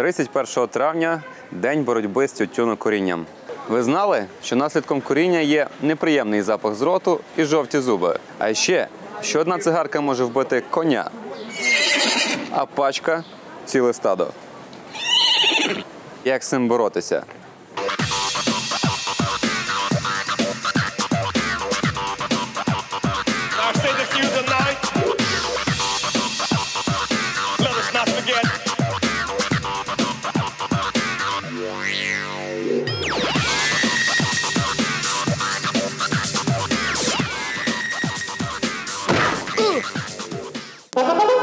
31 травня день боротьби з тютюнокурінням. Ви знали, що наслідком куріння є неприємний запах з роту і жовті зуби. А ще, що одна цигарка може вбити коня, а пачка ціле стадо. Як з цим боротися? I say this to ¡Pum,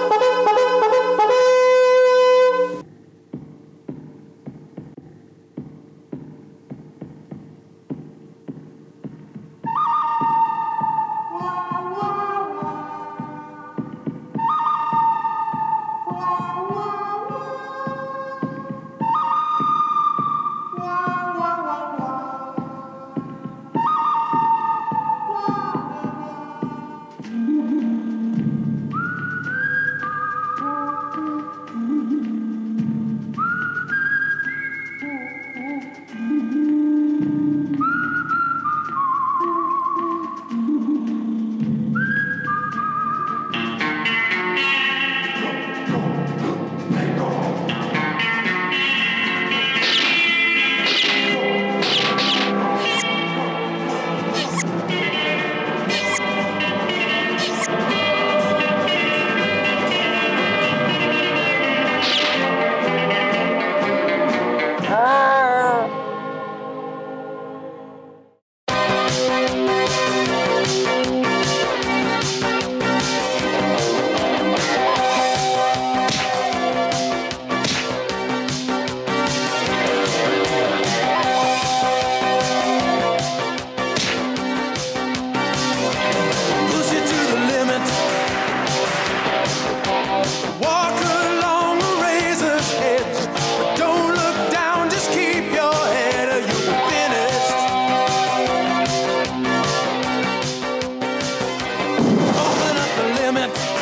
time.